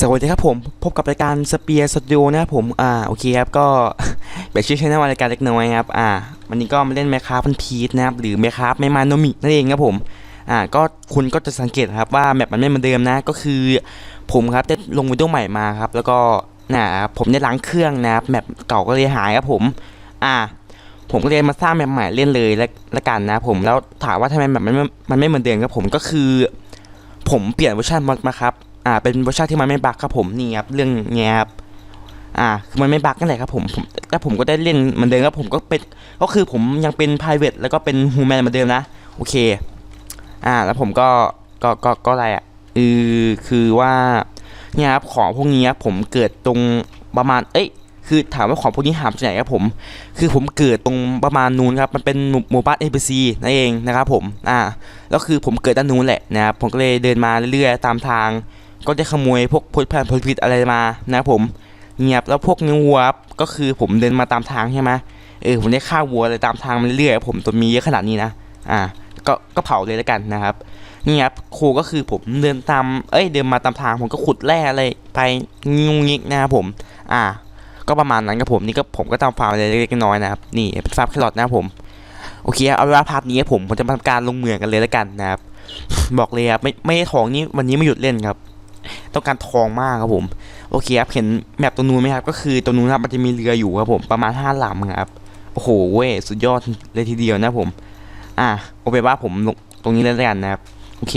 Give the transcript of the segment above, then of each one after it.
สวัสดีครับผม พบกับรายการสเปียร์สตูดิโอนะครับผม อ่า โอเคครับ ก็แบบชื่อชแนลรายการเล็กน้อยครับ อ่า วันนี้ก็มาเล่นแมคคาพันพีทนะครับ หรือแมคคาไม่มาโนมินั่นเองครับผม อ่า ก็คุณก็จะสังเกตครับว่าแมปมันไม่เหมือนเดิมนะ ก็คือ ผมครับได้ลงวิดีโอใหม่มาครับ แล้วก็นะครับผมได้ล้างเครื่องนะครับ แมปเก่าก็เลยหายครับผม อ่า ผมก็เลยมาสร้างแมปใหม่เล่นเลยแล้วละกันนะผม แล้วถามว่าทำไมแบบมันม่มันไม่เหมือนเดิมครับผม ก็คือ ผมเปลี่ยนเวอร์ชันมอดมาครับ อ่าเป็นเวอร์ชันที่มันไม่บั๊กครับผมนี่ครับเรื่องเงี้ยครับอ่าคือมันไม่บั๊กนั่นแหละครับผมผมแล้วผมก็ได้เล่นเหมือนเดิมครับผมก็เป็นก็คือผมยังเป็น private แล้วก็เป็น human เหมือนเดิมนะโอเคอ่าแล้วผมก็ก็ก็ก็อะไรอะเออคือว่าเนี่ยครับของพวกนี้ครับผมเกิดตรงประมาณเอ้ยคือถามว่าของพวกนี้หามจากไหนครับผม คือผมเกิดตรงประมาณนู้นครับ มันเป็นหมู่บ้าน NPC นั่นเองนะครับผม อ่า แล้วคือผมเกิดด้านนู้นแหละนะครับ ผมก็เลยเดินมาเรื่อยๆตามทาง ก็ได้ขโมยพวกพลพันธุ์ผลผลิตอะไรมานะผมเงียบแล้วพวกเนื้อวัวครับก็คือผมเดินมาตามทางใช่ไหมเออผมได้ฆ่าวัวอะไรตามทางมาเรื่อยๆผมตัวมีเยอะขนาดนี้นะอ่าก็ก็เผาเลยแล้วกันนะครับนี่ครับครูก็คือผมเดินตามเอ้ยเดินมาตามทางผมก็ขุดแร่อะไรไปงุงงิกนะครับผม อ่า ก็ประมาณนั้นครับผมนี่ก็ผมก็ทำฟาร์มอะไรเล็กๆน้อยๆนะครับนี่เป็นฟาร์มแครอทนะครับผมโอเคเอาเวลาพาร์ทนี้ผมผมจะทำการลงเมืองกันเลยแล้วกันนะครับบอกเลยครับไม่ไม่ได้ทองนี่วันนี้ไม่หยุดเล่นครับ ต้องการทองมากครับผม โอเคครับเห็นแมปตรงนู้นไหมครับ ก็คือตรงนู้นครับมันจะมีเรืออยู่ครับผมประมาณห้าลำครับ โอ้โหเว้ยสุดยอดเลยทีเดียวนะผม อ่าโอเคว่าผมลงตรงนี้เลยแล้วกันนะครับ โอเค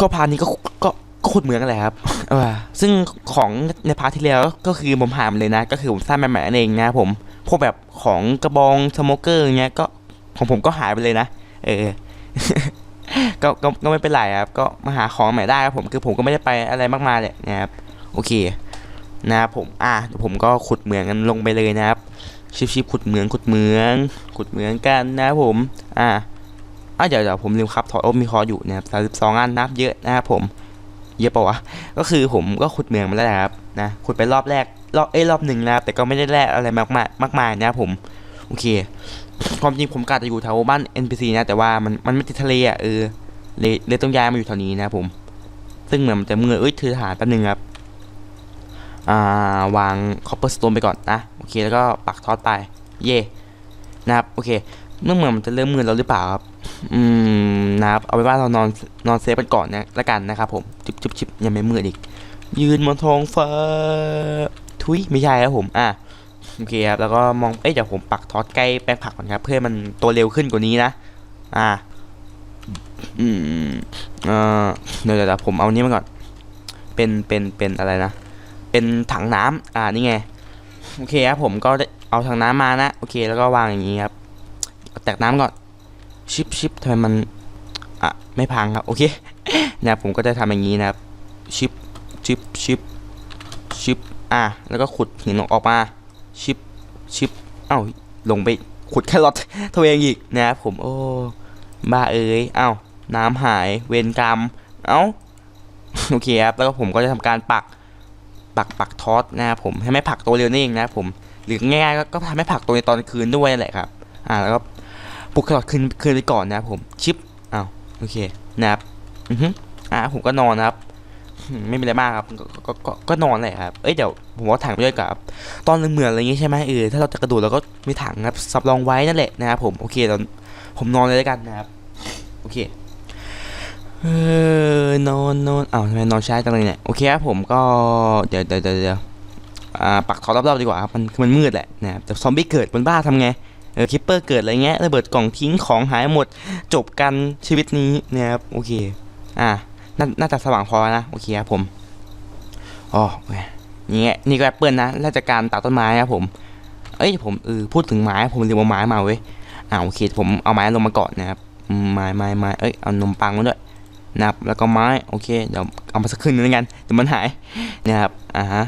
ก็พานี้ก็ก็ก็ขุดเหมืองกันแหละครับเออซึ่งของในพาร์ทที่แล้วก็คือผมหามเลยนะ ก็คือผมสร้างใหม่ๆนั่นเองนะผมพวกแบบของกระบองสโมเกอร์เงี้ยก็ของผมก็หายไปเลยนะ เออ ก็ก็ก็ไม่เป็นไรครับก็มาหาของใหม่ได้ครับผมคือผมก็ไม่ได้ไปอะไรมากมายเลยนะครับโอเคนะครับผมอะผมก็ขุดเหมืองกันลงไปเลยนะครับ ชิบชิบขุดเหมืองขุดเหมืองขุดเหมืองกันนะครับผมอะอะเดี๋ยวเดี๋ยวผมลืมครับถอดโอ้มีคออยู่นะครับสามสิบสองอันนับเยอะนะครับผมเยอะปะวะก็คือผมก็ขุดเหมืองมาแล้วนะครับนะขุดไปรอบแรกรอบเอ้ยรอบหนึ่งนะครับแต่ก็ไม่ได้แลกอะไรมากมายมากมายนะครับผม โอเค ความจริงผมกะจะอยู่แถวบ้าน NPC นะ แต่ว่ามันมันไม่ติดทะเลอะเออเลยเลยต้องย้ายมาอยู่แถวนี้นะผม ซึ่งเหมือนมันจะเมื่อเอ้ยถือฐานแป๊บนึงครับ อ่าวางคอปเปอร์สโตนไปก่อนนะ โอเคแล้วก็ปักทอดไป เย่นะครับโอเคเมื่อเหมือนมันจะเริ่มมืดแล้วหรือเปล่าครับ อืมนะครับเอาไว้ว่าเรานอนนอนเซฟกันก่อนนะละกันนะครับผมจิบจิบจิบยังไม่มืดอีก ยืนบนท้องฟ้าทุยไม่ใช่ครับผม อะ โอเคครับแล้วก็มองเอ้ยเดี๋ยวผมปักทอดใกล้แป้งผักก่อนครับ เพื่อมันโตเร็วขึ้นกว่านี้นะ อ่า อืมเออเดี๋ยวเดี๋ยวผมเอานี้มาก่อน เป็นเป็นเป็นอะไรนะ เป็นถังน้ำอ่านี่ไงโอเคครับผมก็ได้เอาถังน้ำมานะโอเค แล้วก็วางอย่างนี้ครับแตกน้ำก่อนชิปชิปทำไมมันอะไม่พังครับโอเคนะผมก็จะทำอย่างนี้นะครับชิปชิปชิปชิปอะแล้วก็ขุดหินออกมา ชิปชิปเอ้าลงไปขุดแครอทตัวเองอีกนะครับผมโอ้บ้าเอ้ยเอ้าน้ำหายเวรกรรมเอ้าโอเคครับแล้วก็ผมก็จะทำการปักปักปักทอสนะครับผมให้ไม่ผักตัวเร็วนี่เองนะครับผมหรือง่ายๆก็ทำให้ผักตัวในตอนคืนด้วยแหละครับอ่าแล้วก็ปลุกแครอทคืนคืนไปก่อนนะครับผมชิปเอ้าโอเคนะครับอือฮึอ่าผมก็นอนนะครับ ไม่มีอะไรมากครับก็ก็ก็ก็นอนแหละครับ เอ้ยเดี๋ยวผมว่าถังไปด้วยกับตอนเหมือนอะไรอย่างงี้ใช่ไหมเออถ้าเราจะกระโดดเราก็มีถังครับสำรองไว้นั่นแหละนะครับผมโอเคเราผมนอนเลยแล้วกันนะครับโอเคเออนอนนอนอ้าวทำไมนอนช้าจังเลยเนี่ยโอเคครับผมก็เดี๋ยวเดี๋ยวเดี๋ยวอ่าปักทอรอบๆดีกว่าครับมันมันมืดแหละนะครับแต่ซอมบี้เกิดบนบ้านทำไงเออคิปเปอร์เกิดอะไรเงี้ยระเบิดกล่องทิ้งของหายหมดจบกันชีวิตนี้นะครับโอเคอ่า น่าน่าจะสว่างพอนะโอเคครับผมอ๋อเนี่ไงนี่ก็แอปเปิลนะราชการตัดต้นไม้ครับผม เอ้ยผมเออพูดถึงไม้ผมลืมเอาไม้มาเว้ยอ่าโอเคผมเอาไม้ลงมาก่อนนะครับไม้ไม้ไม้เอ้ยเอานมปังมาด้วยนะครับแล้วก็ไม้โอเคเดี๋ยวเอามาสักครึ่งนึงกันเดี๋ยวมันหายนะครับอ่าฮะ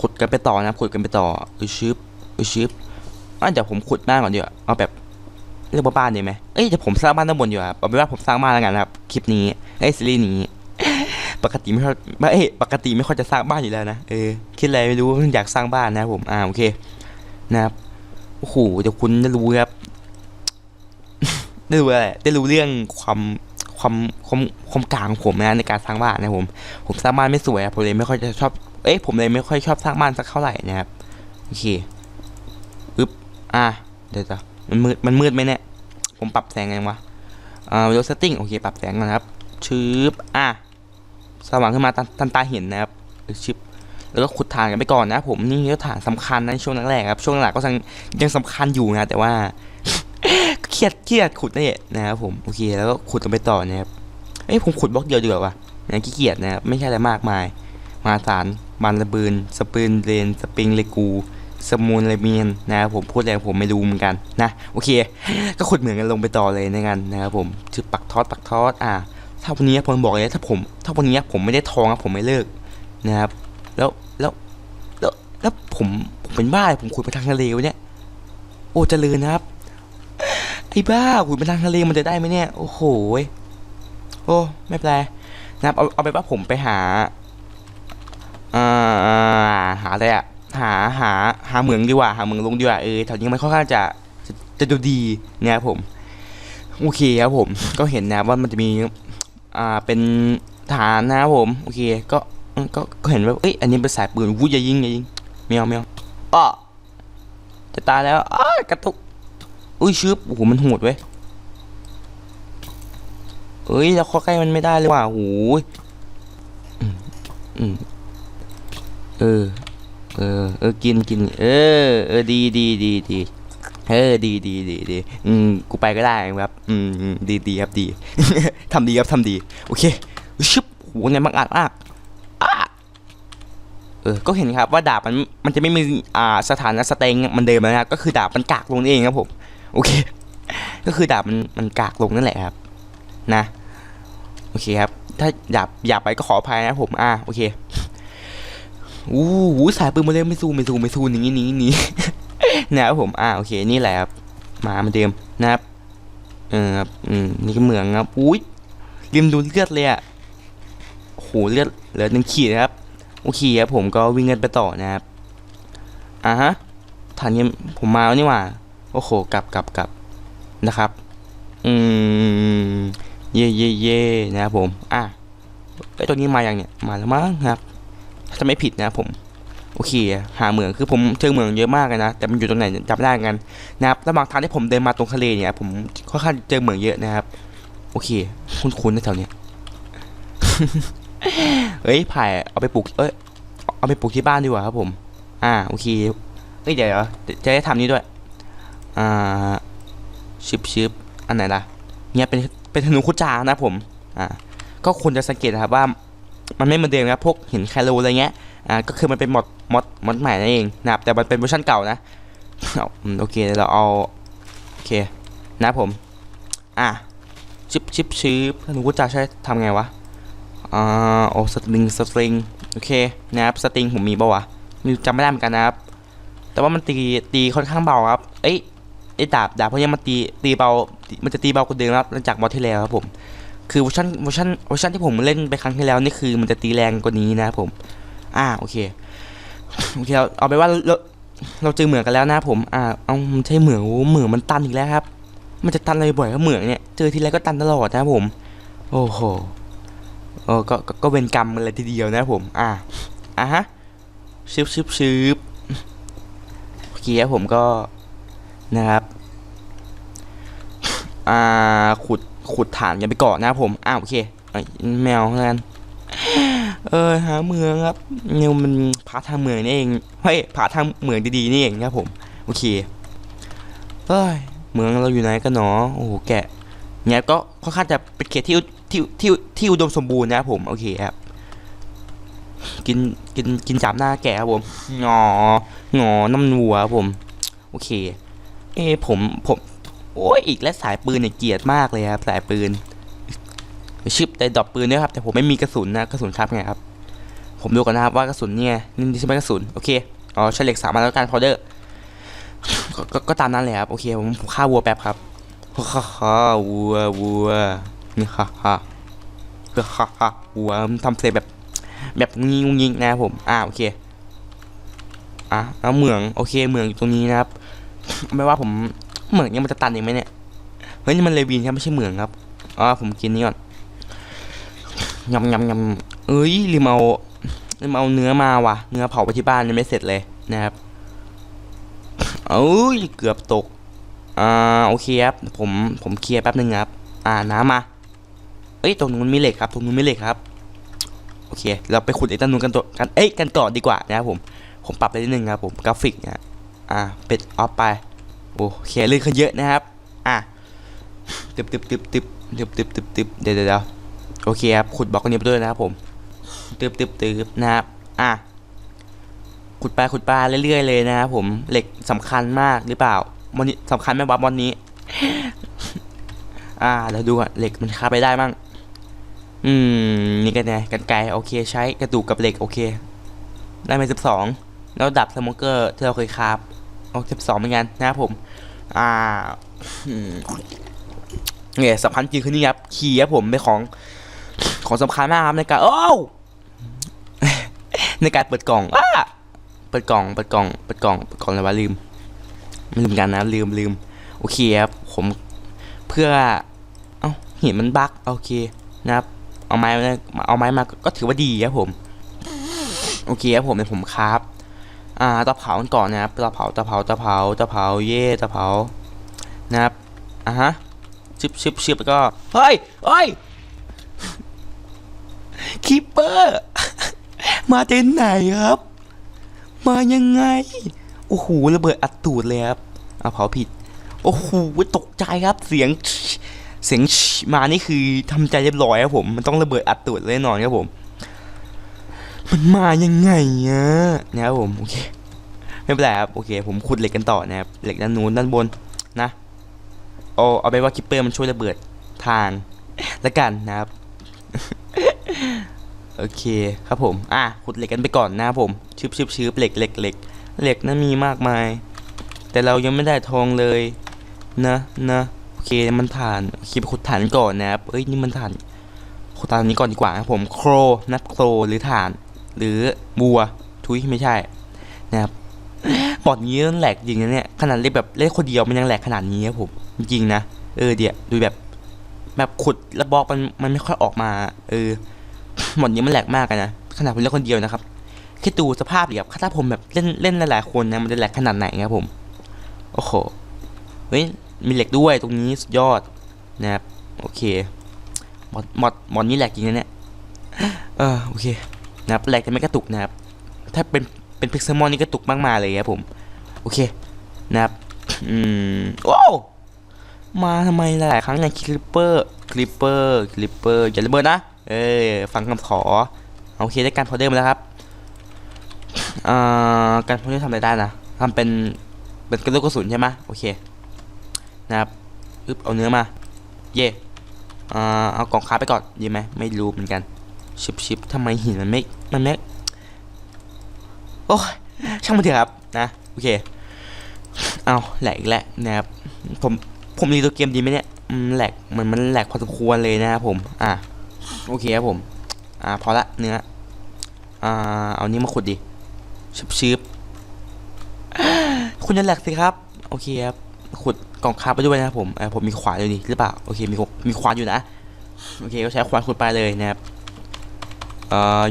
ขุดกันไปต่อนะครับขุดกันไปต่ออือชึบอือชึบอะเดี๋ยวผมขุดบ้านก่อนดีกว่าเอาแบบเรียกว่าบ้านดีไหมเอ้ยเดี๋ยวผมสร้างบ้านด้านบนอยู่ครับเอาเป็นว่าผมสร้างบ้านแล้วกันนะครับคลิปนี้ ไอ้ซีรีส์นี้ ปกติไม่ค่อยไม่เอ้ปกติไม่ค่อยจะสร้างบ้านอยู่แล้วนะเออคิดอะไรไม่รู้อยากสร้างบ้านนะผมอ่าโอเค นะครับโอ้โหเดี๋ยวคุณจะรู้ครับได้รู้อะไรได้รู้เรื่องความความความความกลางของผมนะในการสร้างบ้านนะผมผมสร้างบ้านไม่สวยผมเลยไม่ค่อยจะชอบเอ้ยผมเลยไม่ค่อยชอบสร้างบ้านสักเท่าไหร่นะครับโอเคอึ๊บอะเดี๋ยวจะมันมืดมันมืดไหมเนี่ยผมปรับแสงไงวะอ่าวิดีโอเซตติ้งโอเคปรับแสงก่อนนะครับ ชืบอะสว่างขึ้นมาตันตาเห็นนะครับเออชึบแล้วก็ขุดฐานกันไปก่อนนะ ผมนี่ก็ฐานสำคัญนะช่วงแรกๆครับช่วงหลังก็ยังยังสำคัญอยู่นะแต่ว่าเครียดเครียดขุดนี่นะครับผมโอเคแล้วก็ขุดกันไปต่อนะครับเอ้ยผมขุดบล็อกเดียวดีกว่าวะนะขี้เกียจนะครับไม่ใช่อะไรมากมาย มาศาลบานระบืนสปืนเลนสปริงเลกูสมูนเลเมียนนะครับผมพูดอะไรผมไม่รู้เหมือนกันนะโอเค ก็ขุดเหมือนกันลงไปต่อเลยในกันนะครับผมชื่อปักทอดปักทอดอ่า ถ้าวันนี้ผมบอกเลยถ้าผม ถ้าวันนี้ผมไม่ได้ทองอะผมไม่เลิกนะครับ แล้วแล้วแล้วแล้วผมผมเป็นบ้าผมขุดไปทางทะเลวะเนี่ยโอ้เจริญนะครับไอ้บ้าขุดไปทางทะเลมันจะได้ไหมเนี่ยโอ้โหโอ้ไม่เป็นไรนะครับเอาเอาไปว่าผมไปหาอ่าหาอะไรอะหาหาหาเหมืองดีกว่าหาเหมืองลงดีกว่าเออแถวนี้มันค่อนข้างจะจะจะดูดีนะครับผม โอเคครับผมก็เห็นนะว่ามันจะมี อ่าเป็นฐานนะครับผมโอเคก็ก็ก็เห็นว่าเอ้ยอันนี้เป็นสายปืนวุ้ยอย่ายิงอย่ายิงแมวแมวป้อจะตายแล้วอ้ากระตุกอุ้ยชึบโอ้โหมันโหดเว้ยเอ้ยเราเข้าใกล้มันไม่ได้เลยว่ะโอ้โหยอือืมเออ เออ เออ กินกิน เออ เออ ดีดีดีดี เออดีดีดีดีอืมกูไปก็ได้ครับ อืมดีดีครับดีทำดีครับทำดี โอเคชึบโหไงมากอัดมากอะเออก็เห็นครับว่าดาบมันมันจะไม่มีอ่าสถานะสเต็งมันเดิมแล้วนะครับก็คือดาบมันกากลงนั่เองครับผมโอเค ก็คือดาบมันมันกากลงนั่นแหละครับ นะ โอเคครับ ถ้าหยาบหยาบไปก็ขออภัยนะผมอ่าโอเคอู้หูสายปืนมาเลยไม่สู้ไม่สู้ไม่สู้อย่างนี้หนี้ นี้นะครับผมอ่าโอเคนี่แหละครับมาเหมือนเดิมนะครับเออครับอืมนี่ก็เหมืองครับอุ้ยริมดูเลือดเลยอะโอ้โหเลือดเหลือหนึ่งขีดนะครับโอเคครับผมก็วิ่งกันไปต่อนะครับอ่าฮะฐานนี้ผมมาแล้วนี่หว่าโอ้โหกลับกลับกลับนะครับ อืมเย่เย่เย่นะครับผม อะไอตัวนี้มาอย่างเนี่ยมาแล้วมั้งครับ ถ้าไม่ผิดนะครับผม โอเค หาเหมืองคือผมเจอเหมืองเยอะมากเลยนะ แต่มันอยู่ตรงไหนจำไม่ได้กันนะครับแล้วบางทางที่ผมเดินมาตรงทะเลเนี่ย ผมค่อนข้างเจอเหมืองเยอะนะครับ โอเค คุ้นๆนะแถวเนี้ยเฮ้ยไผ่เอาไปปลูก เอ้ย เอาไปปลูกที่บ้านดีกว่าครับผม อ่า โอเค เฮ้ย เดี๋ยวจะได้ทำนี้ด้วย อ่า ชิบชิบอันไหนล่ะ เนี่ยเป็น เป็นธนูคุจานะผม อ่า ก็ควรจะสังเกตนะครับว่า มันไม่เหมือนเดิมครับพวกหินแคลโรอะไรเงี้ย อ่า ก็คือมันเป็นหมด มอดมอดใหม่นั่นเองนะครับแต่มันเป็นเวอร์ชันเก่านะเอาโอเคเราเอาโอเคนะผม อะชิบชิบชิบธนูคุจาใช้ทำไงวะอ่าโอ้สตริงสตริงโอเคนะครับสตริงผมมีปะวะมีจำไม่ได้เหมือนกันนะครับ แต่ว่ามันตีตีค่อนข้างเบาครับ เอ้ยไอ้ดาบดาบพวกนี้มันตีตีเบา มันจะตีเบากว่าเดิมครับหลังจากมอดที่แล้วครับผมคือเวอร์ชันเวอร์ชันเวอร์ชันที่ผมเล่นไปครั้งที่แล้วนี่คือมันจะตีแรงกว่านี้นะครับผม อ่าโอเค โอเคเราเอาไปว่าเราเราเจอเหมืองกันแล้วนะผมอ่าเอามันใช่เหมืองโอ้เหมืองมันตันอีกแล้วครับ มันจะตันอะไรบ่อยครับเหมืองเนี่ยเจอทีไรก็ตันตลอดนะผม โอ้โหโอ้ก็ก็เป็นกรรมมันเลยทีเดียวนะผม อ่าอะฮะชึบชึบชึบโอเคครับผมก็นะครับ อ่าขุดขุดฐานกันไปก่อนนะผมอ้าวโอเคเอ้แมวแล้วกัน เออหาเมืองครับเนี่ยมันพาทางเมืองนี่เองเฮ้ยพาทางเมืองดีๆนี่เองครับผมโอเคเฮ้ยเมืองเราอยู่ไหนกันเนาะโอ้โหแกะเนี่ยก็ค่อนข้างจะเป็นเขตที่ที่ที่ที่อุดมสมบูรณ์นะครับผมโอเคครับกินกินกินจับหน้าแกะครับผมงองอน้ำนัวครับผม โอเค เอผมผมโอ้ยอีกและสายปืนเนี่ยเกลียดมากเลยครับสายปืน ชิปแต่ดรอปปืนด้วยครับแต่ผมไม่มีกระสุนนะกระสุนครับไงครับ ผมดูก่อนนะครับว่ากระสุนเนี่ยนี่ใช่ไหมกระสุนโอเคอ๋อใช้เหล็กสามแล้วกันพอเดอร์ก็ตามนั้นเลยครับโอเคผมฆ่าวัวแป๊บครับฮ่าฮ่าวัววัวนี่ฮ่าฮ่าฮ่าฮ่าวัวทำเสียแบบแบบงิงงิงนะครับผมอ่าโอเคอะแล้วเหมืองโอเคเหมืองอยู่ตรงนี้นะครับไม่ว่าผมเหมืองยังมันจะตันอีกไหมเนี่ยเฮ้ยนี่มันเลวินครับไม่ใช่เหมืองครับอ๋อผมกินนี่ก่อน ยำยำยำเอ้ยลืมเอาลืมเอาเนื้อมาว่ะ เนื้อเผาไปที่บ้านยังไม่เสร็จเลยนะครับเอ้ยเกือบตก อ่าโอเคครับผมผมเคลียร์แป๊บนึงครับ อ่าน้ำมา เอ้ยตรงนู้นมีเหล็กครับตรงนู้นมีเหล็กครับ โอเค เราไปขุดไอ้ต้นนู้นกันตัวกันเอ้ยกันต่อดีกว่านะครับผมผมปรับไปนิดนึงครับผมกราฟิกเนี่ยอ่าเป็ดออฟไปโอเคลื่นขึ้นเยอะนะครับ อะตึบตึบตึบตึบตึบตึบตึบตึบเดี๋ยวเดี๋ยว โอเคครับขุดบล็อกนี้ไปด้วยนะครับผมตึบตึบตึบนะครับอะขุดไปขุดไปเรื่อยๆเลยนะครับผมเหล็กสำคัญมากหรือเปล่าวันนี้สำคัญไหมวะวันนี้ อ่าเราดูอะเหล็กมันคาไปได้มั่งอืมนี่กันไงกันไกโอเคใช้กระดูกกับเหล็กโอเค ได้มาสิบสองแล้วดับสโมเกอร์ที่เราเคยคาบเอาสิบสองเหมือนกันนะครับผม อ่า เนี่ยสำคัญจริงคือนี่ครับคีย์ครับผมเป็นของของสำคัญมากครับในการโอ้ในการเปิดกล่องอ้าเปิดกล่องเปิดกล่องเปิดกล่องเปิดกล่องอะไรวะลืมไม่ลืมกันนะลืมลืมโอเคครับผมเพื่อเอ้าเห็นมันบั๊กโอเคนะครับเอาไม้เอาไม้มาก็ถือว่าดีครับผมโอเคครับผมเดี๋ยวผมคราฟอ่าตาเผากันก่อนนะครับตาเผาตาเผาตาเผาตาเผาเย่ตาเผานะครับอะฮะ ชิบชิบชิบแล้วก็เฮ้ยเฮ้ยคิปเปอร์ มาเต็นไหนครับ มายังไง โอ้โหระเบิดอัดตูดเลยครับเอาเผาผิด โอ้โหตกใจครับเสียง เสียงมานี่คือทำใจเรียบร้อยครับผมมันต้องระเบิดอัดตูดแน่นอนครับผม มันมายังไงอะนะครับผมโอเคไม่เป็นไรครับโอเค ผมขุดเหล็กกันต่อนะครับเหล็กด้านนู้นด้านบนนะ เอาเอาไปนว่าคิปเปอร์มันช่วยระเบิดทางละกันนะครับ โอเคครับผม อะขุดเหล็กกันไปก่อนนะครับผมชืบชืบชืบเหล็กเหล็กเหล็กเหล็กนั้นมีมากมาย แต่เรายังไม่ได้ทองเลย นะนะโอเคมันฐานคไปขุดฐานก่อนนะครับเอ้ยนี่มันฐานขุดฐานนี้ก่อนดีกว่าครับผมโครนับโครหรือฐาน หรือบัวทุยไม่ใช่นะครับบอดนี้แหลกจริงนะเนี่ยขนาดเล่นแบบเล่นคนเดียวมันยังแหลกขนาดนี้ครับผม จริงนะ เออเดี๋ยวดูแบบ แบบขุดแล้วบล็อกมันมันไม่ค่อยออกมา เออหมดนี้มันแหลกมากนะขนาดผมเล่นคนเดียวนะครับแค่ดูสภาพดิครับถ้าผมแบบเล่นเล่นหลายๆคนนะมันจะแหลกขนาดไหนครับผม โอ้โหเฮ้ยมีเหล็กด้วยตรงนี้สุดยอดนะครับโอเคหมดหมดหมดนี้แหลกจริงนะเนี่ยเออโอเคนะครับแหลกแต่ไม่กระตุกนะครับ ถ้าเป็นเป็นพิกเซลมอนนี่กระตุกมากมาเลยครับผม โอเคนะครับอืมว้าว มาทำไมหลายครั้งไงคลิปเปอร์คลิปเปอร์คลิปเปอร์อย่าระเบิดนะ เอ้ยฟังคำขอโอเคได้การพอเดอร์มาแล้วครับอ่าการพอเดอร์ทำอะไรได้นะทำเป็นเป็นกระโหลกกระสุนใช่ไหมโอเคนะครับอึ๊บเอาเนื้อมา เย่อ่าเอากล่องค้าไปก่อนดีไหมไม่รู้เหมือนกันชิบชิบทำไมหินมันไม่มันไม่โอ้ช่างมันเถอะครับนะโอเคเอาแหลกอีกแล้วนะครับผม ผมรีตัวเกมดีไหมเนี่ยแหลกเหมือนมันแหลกพอสมควรเลยนะครับผม อะโอเคครับผม อ่าพอละเนื้อ อ่าเอานี้มาขุดดิชิบชิบคุณจะแหลกสิครับ โอเคครับขุดกล่องคาบไปด้วยนะครับผมอ่าผมมีขวานอยู่นี่หรือเปล่าโอเคมีมีขวานอยู่นะโอเคก็ใช้ขวานขุดไปเลยนะครับเอ่อ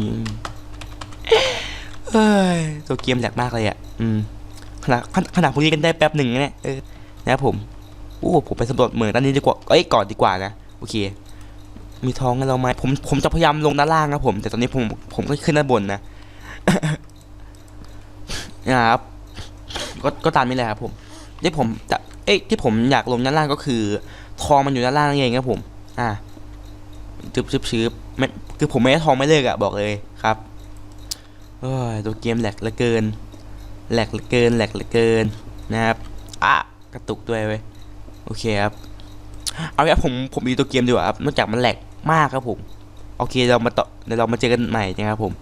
เอ้ยตัวเกมแหลกมากเลยอะอืมขนาดขนาดพวกนี้กันได้แป๊บหนึ่งนะเนี่ยเออนะครับผม อู้ผมไปสำรวจเหมืองด้านนี้ดีกว่าเอ้ยก่อนดีกว่านะโอเค มีทองให้เราไหมผมผมจะพยายามลงด้านล่างครับผม แต่ตอนนี้ผมผมก็ขึ้นด้านบนนะนะครับก็ก็ตามนี้แหละครับผมที่ผมจะเอ้ยที่ผมอยากลงด้านล่างก็คือ ทองมันอยู่ด้านล่างนี่เองครับผม อ่าจึบจึบชืบไม่คือผมไม่ได้ทองไม่เลิกอะบอกเลยครับเอ้ยตัวเกมแหลกเหลือเกินแหลกเหลือเกินแหลกเหลือเกินนะครับอะกระตุกด้วยเว้ย โอเคครับ เอาละผมผมมีตัวเกมดีกว่าครับนอกจากมันแหลกมากครับผม โอเคเรามาต่อเดี๋ยวเรามาเจอกันใหม่นะครับผม